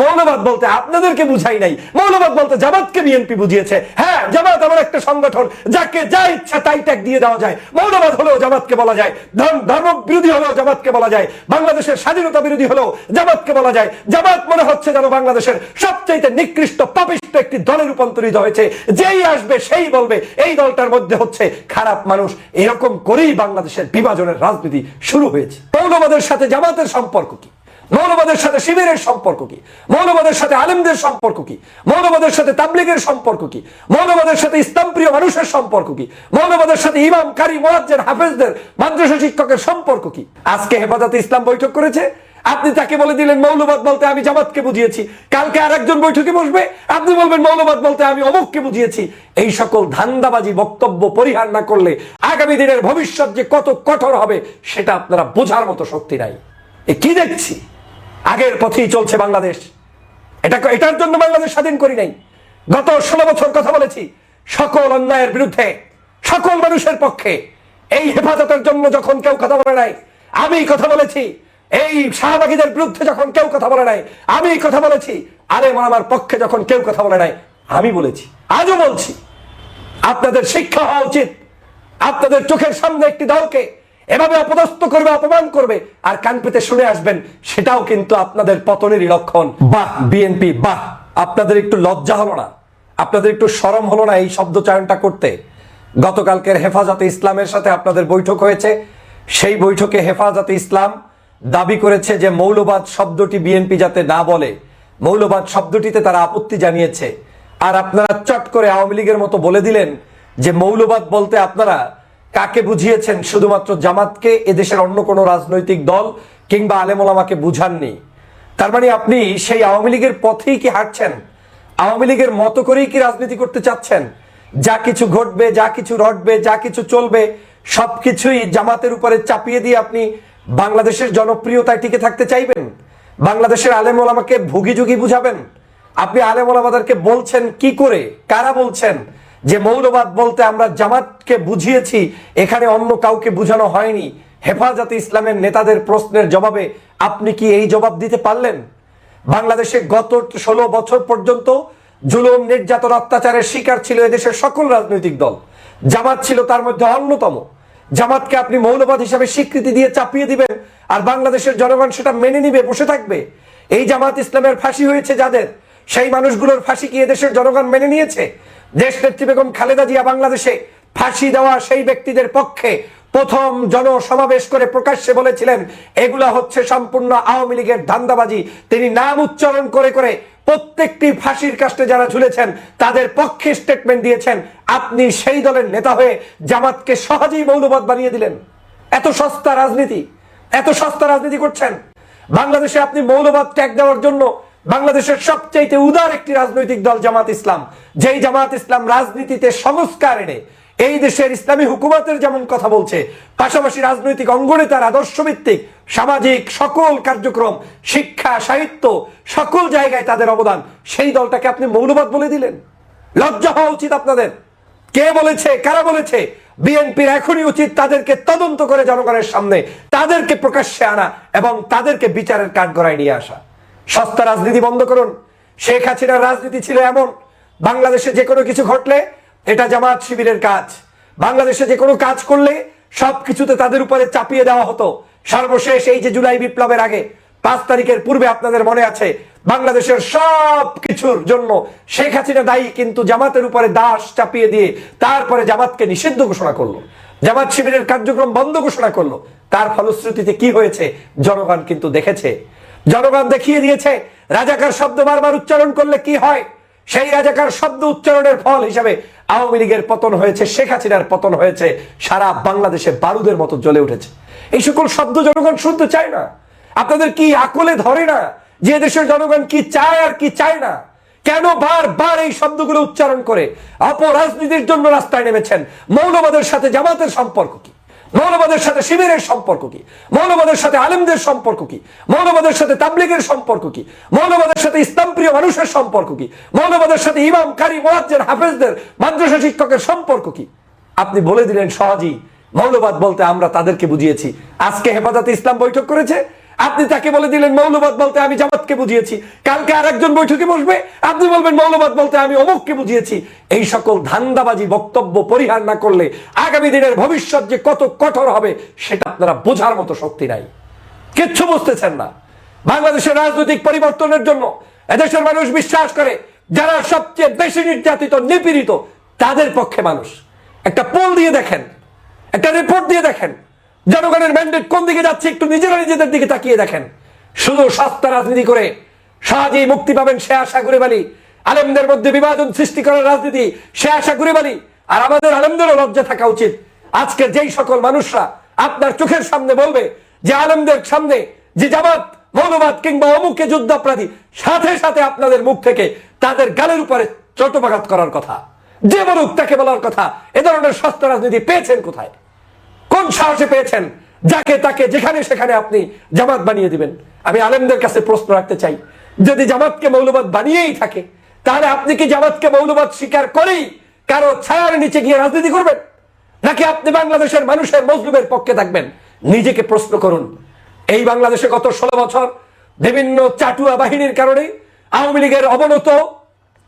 মৌলবাদ বলতে আপনাদেরকে বুঝাই নাই। মৌলবাদ বলতে জামাতকে বিএনপি বুঝিয়েছে। হ্যাঁ জামাত এমন একটা সংগঠন, যাকে যা ইচ্ছা তাই ট্যাগ দিয়ে দেওয়া যায়। মৌলবাদ হলেও জামাতকে বলা যায়। ধর্ম বিরোধী হলেও জামাতকে বলা যায়। বাংলাদেশের স্বাধীনতা বিরোধী হলেও জামাতকে বলা যায়। জামাত মনে হচ্ছে যেন বাংলাদেশের সবচাইতে নিকৃষ্ট পাপিষ্ট একটি দলে রূপান্তরিত হয়েছে। যেই আসবে সেই বলবে, এই দলটার মধ্যে হচ্ছে খারাপ মানুষ। এরকম করেই বাংলাদেশের বিভাজনের রাজনীতি শুরু হয়েছে। মৌলবাদের সাথে জামাতের সম্পর্ক কি? মৌলবাদের সাথে শিবিরের সম্পর্ক কি? মৌলবাদের সাথে আলেমদের সম্পর্ক কি? মৌলবাদের সাথে তাবলিগের সম্পর্ক কি? মৌলবাদের সাথে ইসলাম প্রিয় মানুষের সম্পর্ক কি? মৌলবাদের সাথে ইমাম, কারি মোয়াজ্জের হাফেজদের, মাদ্রাসা শিক্ষকের সম্পর্ক কি? আজকে হেফাজতে ইসলাম বৈঠক করেছে। আপনি তাকে বলে দিলেন, মৌলবাদ বলতে আমি জামাতকে বুঝিয়েছি। কালকে আরেকজন বৈঠকে বসবে। আপনি বলবেন, মৌলবাদ বলতে আমি অমুককে বুঝিয়েছি। এই সকল ধান্দাবাজি, বক্তব্য পরিহার না করলে আগামী দিনের ভবিষ্যৎ যে কত কঠোর হবে, সেটা আপনারা বোঝার মতো শক্তি নাই। কি দেখছি? আগের পথেই চলছে বাংলাদেশ। এটা এটার জন্য বাংলাদেশ স্বাধীন করি নাই। গত ষোলো বছর কথা বলেছি, সকল অন্যায়ের বিরুদ্ধে, সকল মানুষের পক্ষে, এই হেফাজতের জন্য যখন কেউ কথা বলে নাই, আমি কথা বলেছি, এই শাহবাগীদের বিরুদ্ধে যখন কেউ কথা বলে নাই, আমি কথা বলেছি, আরে আমার পক্ষে যখন কেউ কথা বলে নাই, আমি বলেছি, আজও বলছি। আপনাদের শিক্ষা হওয়া উচিত। আপনাদের চোখের সামনে একটি দলকে এভাবে অপদস্থ করবে, অপমান করবে, আর কান পেতে শুনে আসবেন, সেটাও কিন্তু আপনাদের পতনেরই লক্ষণ। বাহ বিএনপি বাহ, আপনাদের একটু লজ্জা হলো না? আপনাদের একটু সরম হলো না এই শব্দ চয়নটা করতে? গতকালকের হেফাজতে ইসলামের সাথে আপনাদের বৈঠক হয়েছে। সেই বৈঠকে হেফাজতে ইসলাম দাবি করেছে যে মৌলবাদ শব্দটি বিএনপি যাতে না বলে। মৌলবাদ শব্দটিতে তারা আপত্তি জানিয়েছে। আর আপনারা চট করে আওয়ামী লীগের মতো বলে দিলেন যে মৌলবাদ বলতে আপনারা কাকে বুঝিয়েছেন? শুধুমাত্র জামাতকে? এদেশের অন্য কোনো রাজনৈতিক দল কিংবা আলেমোলামাকে বুঝাননি। তার মানে আপনি সেই আওয়ামী লীগের পথেই কি হাঁটছেন? আওয়ামী লীগের মতো করেই কি রাজনীতি করতে চাচ্ছেন? যা কিছু ঘটবে, যা কিছু রটবে, যা কিছু চলবে, সবকিছুই জামাতের উপরে চাপিয়ে দিয়ে আপনি বাংলাদেশের জনপ্রিয়তায় টিকে থাকতে চাইবেন? বাংলাদেশের আলেম ওলামাকে ভুগি যুগি বুঝাবেন? আপনি আলেম ওলামাদেরকে বলছেন কি করে? কারা বলছেন? যে মৌলবাদ বলতে আমরা জামাতকে বুঝিয়েছি, এখানে অন্য কাউকে বুঝানো হয়নি। হেফাজতে ইসলামের নেতাদের প্রশ্নের জবাবে আপনি কি এই জবাব দিতে পারলেন? বাংলাদেশে গত ষোলো বছর পর্যন্ত জুলুম, নির্যাতন, অত্যাচারের শিকার ছিল এদেশের সকল রাজনৈতিক দল। জামাত ছিল তার মধ্যে অন্যতম। জামাতকে আপনি মৌলবাদ হিসাবে স্বীকৃতি দিয়ে চাপিয়ে দিবেন, আর বাংলাদেশের জনগণ সেটা মেনে নিবে, বসে থাকবে। এই জামাত ইসলামের ফাঁসি হয়েছে যাদের? সেই মানুষগুলোর ফাঁসি কি এদেশের জনগণ মেনে নিয়েছে? দেশ নেত্রী বেগম খালেদা জিয়া বাংলাদেশে ফাঁসি দেওয়া সেই ব্যক্তিদের পক্ষে প্রথম জনসমাবেশ করে প্রকাশ্যে বলেছিলেন, এগুলা হচ্ছে সম্পূর্ণ আওয়ামী লীগের ধান্দাবাজি। তিনি নাম উচ্চারণ করে করে প্রত্যেকটি ফাঁসির কাস্টে যারা ঝুলেছেন, তাদের পক্ষে স্টেটমেন্ট দিয়েছেন। আপনি সেই দলের নেতা হয়ে জামাতকে সহজেই মৌলবাদ বানিয়ে দিলেন। এত সস্তা রাজনীতি, এত সস্তা রাজনীতি করছেন। বাংলাদেশে আপনি মৌলবাদ ট্যাগ দেওয়ার জন্য বাংলাদেশের সবচাইতে উদার একটি রাজনৈতিক দল জামাত ইসলাম। যেই জামাত ইসলাম রাজনীতিতে সংস্কার এনে এই দেশের ইসলামী হুকুমতের যেমন কথা বলছে, পাশাপাশি রাজনৈতিক অঙ্গনে তার আদর্শ ভিত্তিক সামাজিক সকল কার্যক্রম, শিক্ষা, সাহিত্য সকল জায়গায় তাদের অবদান, সেই দলটাকে আপনি মৌলবাদ বলে দিলেন। লজ্জা হওয়া উচিত আপনাদের। কে বলেছে, কারা বলেছে? বিএনপির এখনই উচিত তাদেরকে তদন্ত করে জনগণের সামনে তাদেরকে প্রকাশ্যে আনা এবং তাদেরকে বিচারের কাঠগড়ায় নিয়ে আসা। সস্তা রাজনীতি বন্ধ করুন। শেখ হাসিনার রাজনীতি ছিল এমন। বাংলাদেশে যে কোনো কিছু ঘটলে এটা জামাত শিবিরের কাজ। বাংলাদেশে যে কোনো কাজ করলে সব কিছুতে তাদের উপরে চাপিয়ে দেওয়া হতো। সর্বশেষ এই যে জুলাই বিপ্লবের আগে, পাঁচ তারিখের পূর্বে আপনাদের মনে আছে, বাংলাদেশের সব কিছুর জন্য শেখ হাসিনা দায়ী, কিন্তু জামাতের উপরে দাস চাপিয়ে দিয়ে তারপরে জামাতকে নিষিদ্ধ ঘোষণা করল। জামাত শিবিরের কার্যক্রম বন্ধ ঘোষণা করল। তার ফলশ্রুতিতে কি হয়েছে, জনগণ কিন্তু দেখেছে। জনগণ দেখিয়ে দিয়েছে, রাজাকার শব্দ বারবার উচ্চারণ করলে কি হয়? সেই রাজাকার শব্দ উচ্চারণের ফল হিসাবে আওয়ামী লীগের পতন হয়েছে, শেখ হাসিনার পতন হয়েছে, সারা বাংলাদেশে বারুদের মতো জ্বলে উঠেছে। এই সকল শব্দ জনগণ শুনতে চায় না। আপনাদের কি আকলে ধরে না যে দেশের জনগণ কি চায় আর কি চায় না? কেন বারবার এই শব্দগুলো উচ্চারণ করে অপরাজনীতির জন্য রাস্তায় নেমেছেন? মৌলবাদের সাথে জামাতের সম্পর্ক কি? মৌলবাদের সাথে শিবিরের সম্পর্ক কি? মৌলবাদের সাথে আলেমদের সম্পর্ক কি? মৌলবাদের সাথে তাবলিগের সম্পর্ক কি? মৌলবাদের সাথে ইসলাম প্রিয় মানুষের সম্পর্ক কি? মৌলবাদের সাথে ইমাম, কারি মোয়াজ্জের হাফেজদের, মাদ্রাসা শিক্ষকের সম্পর্ক কি? আপনি বলে দিলেন সহজেই। মৌলবাদ বলতে আমরা তাদেরকে বুঝিয়েছি। আজকে হেফাজতে ইসলাম বৈঠক করেছে। আপনি তাকে বলে দিলেন, মৌলবাদ বলতে আমি জামাতকে বুঝিয়েছি। কালকে আর একজন বৈঠকে বসবে, আপনি বলবেন, মৌলবাদ বলতে আমি অমুককে বুঝিয়েছি। এই সকল ধান্দাবাজি, বক্তব্য পরিহার না করলে আগামী দিনের ভবিষ্যৎ যে কত কঠোর হবে, সেটা আপনারা বোঝার মতো শক্তি নাই। কিচ্ছু বুঝতেছেন না। বাংলাদেশের রাজনৈতিক পরিবর্তনের জন্য এদেশের মানুষ বিশ্বাস করে, যারা সবচেয়ে বেশি নির্যাতিত, নিপীড়িত, তাদের পক্ষে মানুষ। একটা পোল দিয়ে দেখেন, একটা রিপোর্ট দিয়ে দেখেন জনগণের ম্যান্ডেট কোন দিকে যাচ্ছে একটু নিজেরা নিজেদের দিকে তাকিয়ে দেখেন। শুধু সস্তা রাজনীতি করে সহজেই মুক্তি পাবেন সে আশা করে বালি। আলেমদের মধ্যে বিভাজন সৃষ্টি করার রাজনীতি সে আশা করে বালি। আর আমাদের আলেমদেরও লজ্জা থাকা উচিত। আজকে যেই সকল মানুষরা আপনার চোখের সামনে বলবে যে আলেমদের সামনে যে জামাত, মৌলবাদ কিংবা অমুকে যুদ্ধাপরাধী, সাথে সাথে আপনাদের মুখ থেকে তাদের গালের উপরে চট্টপাঘাত করার কথা। যে বলুক তাকে বলার কথা। এ ধরনের সস্তা রাজনীতি পেয়েছেন কোথায়? কোন সাহসে পেয়েছেন? যাকে তাকে, যেখানে সেখানে আপনি জামাত বানিয়ে দিবেন। আমি আলেমদের কাছে প্রশ্ন রাখতে চাই। যদি জামাতকে মৌলবাদ বানিয়েই থাকে, তাহলে আপনি কি জামাতকে মৌলবাদ স্বীকার করেই কারও ছায়ার নিচে গিয়ে রাজনীতি করবেন? নাকি আপনি বাংলাদেশের মানুষের মজলুমের পক্ষে থাকবেন? নিজেকে প্রশ্ন করুন। এই বাংলাদেশে গত ষোলো বছর বিভিন্ন চাটুয়া বাহিনীর কারণে আওয়ামী লীগের অবনত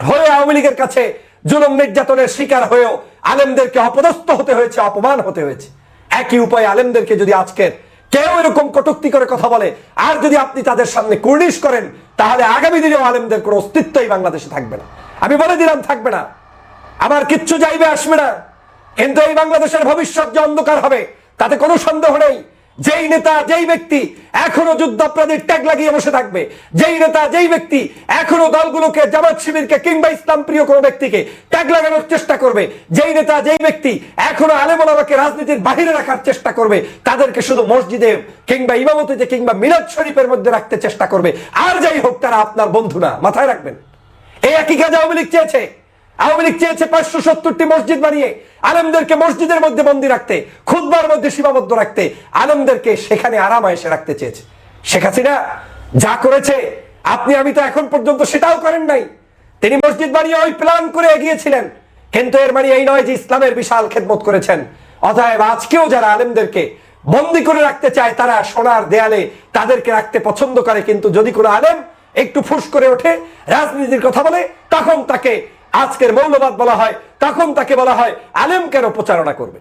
হয়ে আওয়ামী লীগের কাছে জুলুম নির্যাতনের শিকার হয়েও আলেমদেরকে অপদস্থ হতে হয়েছে, অপমান হতে হয়েছে। একই উপায় আলেমদেরকে যদি আজকের কেউ এরকম কটুক্তি করে কথা বলে, আর যদি আপনি তাদের সামনে কুর্নিশ করেন, তাহলে আগামী দিনেও আলেমদের কোনো অস্তিত্বই বাংলাদেশে থাকবে না। আমি বলে দিলাম, থাকবে না। আমার কিচ্ছু যাইবে, আসবে না। কিন্তু এই বাংলাদেশের ভবিষ্যৎ যে অন্ধকার হবে, তাতে কোনো সন্দেহ নেই। যেই নেতা, যেই ব্যক্তি এখনও যুদ্ধাপরাধীর ট্যাগ লাগিয়ে বসে থাকবে, যেই নেতা, যেই ব্যক্তি এখনও দলগুলোকে, জামাত শিবিরকে কিংবা ইসলাম প্রিয় কোনো ব্যক্তিকে ট্যাগ লাগানোর চেষ্টা করবে, যেই নেতা, যেই ব্যক্তি এখনও আলেমলামাকে রাজনীতির বাহিরে রাখার চেষ্টা করবে, তাদেরকে শুধু মসজিদে কিংবা ইমামতিতে কিংবা মিলাদ শরীফের মধ্যে রাখতে চেষ্টা করবে, আর যাই হোক তারা আপনার বন্ধু না, মাথায় রাখবেন। এই একই কাজ আওয়ামী লীগ চেয়েছে। আওয়ামী লীগ চেয়েছে পাঁচশো সত্তরটি মসজিদ বানিয়ে, আলেমদেরকে মসজিদের মধ্যে বন্দি রাখতে খুদবার মধ্যে সীমাবদ্ধ রাখতে, আলেমদেরকে সেখানে আরাম এসে রাখতে চেয়েছে। শেখ হাসিনা যা করেছে, আপনি, আমি তো এখন পর্যন্ত সেটাও করেন নাই। তিনি মসজিদ বানিয়ে ওই প্ল্যান করে এগিয়েছিলেন। কিন্তু এর মানে এই নয় যে ইসলামের বিশাল খেদমত করেছেন। অতএব আজকেও যারা আলেমদেরকে বন্দি করে রাখতে চায়, তারা সোনার দেয়ালে তাদেরকে রাখতে পছন্দ করে। কিন্তু যদি কোনো আলেম একটু ফুস করে ওঠে, রাজনীতির কথা বলে, তখন তাকে আজকের মৌলবাদ বলা হয়, তখন তাকে বলা হয়, আলেম কেন প্রচারণা করবে?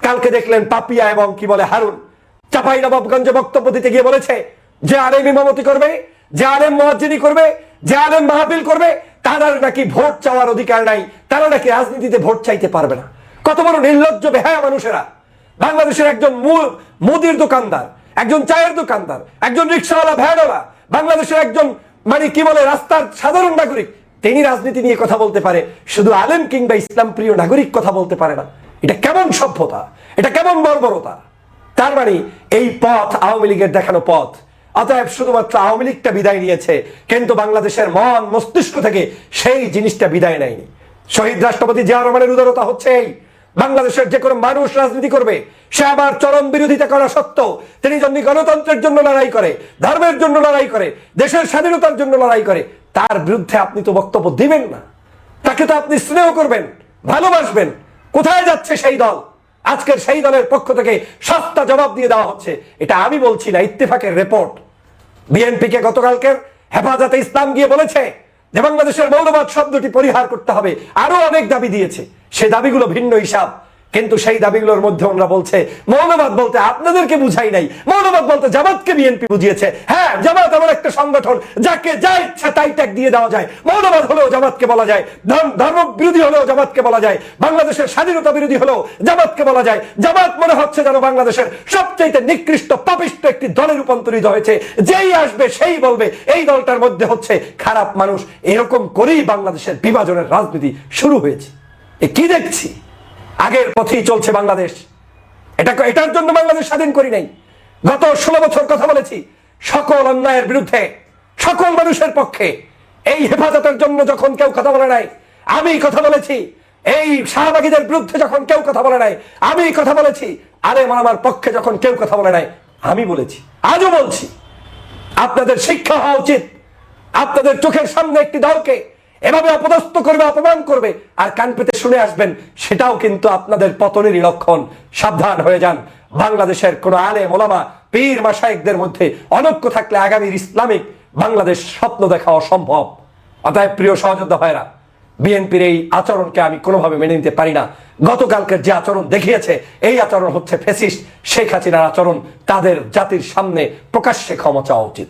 কালকে দেখলেন পাপিয়া এবং কি বলে হারুন, চাপাই নবাবগঞ্জে বক্তব্য দিতে গিয়ে বলেছে, যে আলেম ইমামতি করবে, যে আলেম মহাজিনী করবে, যে আলেম মাহফিল করবে তাদের নাকি ভোট চাওয়ার অধিকার নাই, তারা নাকি রাজনীতিতে ভোট চাইতে পারবে না। কত বড় নির্লজ্জ, বেহায়া মানুষেরা। বাংলাদেশের একজন মুদির দোকানদার, একজন চায়ের দোকানদার, একজন রিক্সাওয়ালা, ভ্যানওয়ালা, বাংলাদেশের একজন মানে কি বলে, রাস্তার সাধারণ নাগরিক তিনি রাজনীতি নিয়ে কথা বলতে পারে, শুধু আলেম কিংবা ইসলাম প্রিয় নাগরিক কথা বলতে পারে না। এটা কেমন সভ্যতা? এটা কেমন বর্বরতা? তার মানে এই পথ আওয়ামী লীগের দেখানো পথ। অতএব শুধুমাত্র আওয়ামী লীগটা বিদায় নিয়েছে, কিন্তু বাংলাদেশের মন মস্তিষ্ক থেকে সেই জিনিসটা বিদায় নেয়নি। শহীদ রাষ্ট্রপতি জিয়া রহমানের উদারতা হচ্ছে এই। বাংলাদেশের যে কোনো মানুষ রাজনীতি করবে, সে আবার চরম বিরোধিতা করা সত্ত্বেও তিনি যদি গণতন্ত্রের জন্য লড়াই করে, ধর্মের জন্য লড়াই করে, দেশের স্বাধীনতার জন্য লড়াই করে তার বিরুদ্ধে আপনি তো বক্তব্য দিবেন না। তাকে তো আপনি স্নেহ করবেন, ভালোবাসবেন। কোথায় যাচ্ছে সেই দল? আজকের সেই দলের পক্ষ থেকে সস্তা জবাব দিয়ে দেওয়া হচ্ছে। এটা আমি বলছি না, ইত্তেফাকের রিপোর্ট। বিএনপিকে গতকালকের হেফাজতে ইসলাম গিয়ে বলেছে যে বাংলাদেশের মৌলবাদ শব্দটি পরিহার করতে হবে। আরও অনেক দাবি দিয়েছে। সে দাবিগুলো ভিন্ন হিসাব। কিন্তু সেই দাবিগুলোর মধ্যে ওরা বলছে, মৌলবাদ বলতে আপনাদেরকে বুঝাই নাই। মৌলবাদ বলতে জামাতকে বিএনপি বুঝিয়েছে। হ্যাঁ জামাত এমন একটা সংগঠন, যাকে যা ইচ্ছা তাই ট্যাগ দিয়ে দেওয়া যায়। মৌলবাদ হলেও জামাতকে বলা যায়। ধর্ম বিরোধী হলেও জামাতকে বলা যায়। বাংলাদেশের স্বাধীনতা বিরোধী হলেও জামাতকে বলা যায়। জামাত মনে হচ্ছে যেন বাংলাদেশের সবচাইতে নিকৃষ্ট পাপিষ্ট একটি দলে রূপান্তরিত হয়েছে। যেই আসবে, সেই বলবে, এই দলটার মধ্যে হচ্ছে খারাপ মানুষ। এরকম করেই বাংলাদেশের বিভাজনের রাজনীতি শুরু হয়েছে। এ কি দেখছি? আগের পথেই চলছে বাংলাদেশ। এটা এটার জন্য বাংলাদেশ স্বাধীন করি নাই। গত ষোলো বছর কথা বলেছি, সকল অন্যায়ের বিরুদ্ধে, সকল মানুষের পক্ষে। এই হেফাজতের জন্য যখন কেউ কথা বলে নাই, আমি কথা বলেছি, এই শাহবাগীদের বিরুদ্ধে যখন কেউ কথা বলে নাই, আমি কথা বলেছি, আরে আমার পক্ষে যখন কেউ কথা বলে নাই, আমি বলেছি, আজও বলছি। আপনাদের শিক্ষা হওয়া উচিত। আপনাদের চোখের সামনে একটি দলকে এভাবে অপদস্থ করবে, অপমান করবে, আর কান পেতে শুনে আসবেন, সেটাও কিন্তু আপনাদের পতনেরই লক্ষণ। সাবধান হয়ে যান। বাংলাদেশের কোন আলে মোলামা পীর মাসায়েকদের মধ্যে অনৈক্য থাকলে আগামীর ইসলামিক বাংলাদেশ স্বপ্ন দেখা অসম্ভব। অতএব প্রিয় সহযোদ্ধা ভাইরা বিএনপির এই আচরণকে আমি কোনোভাবে মেনে নিতে পারি না। গতকালকের যে আচরণ দেখিয়েছে, এই আচরণ হচ্ছে ফেসিস্ট শেখ হাসিনার আচরণ। তাদের জাতির সামনে প্রকাশ্যে ক্ষমা চাওয়া উচিত।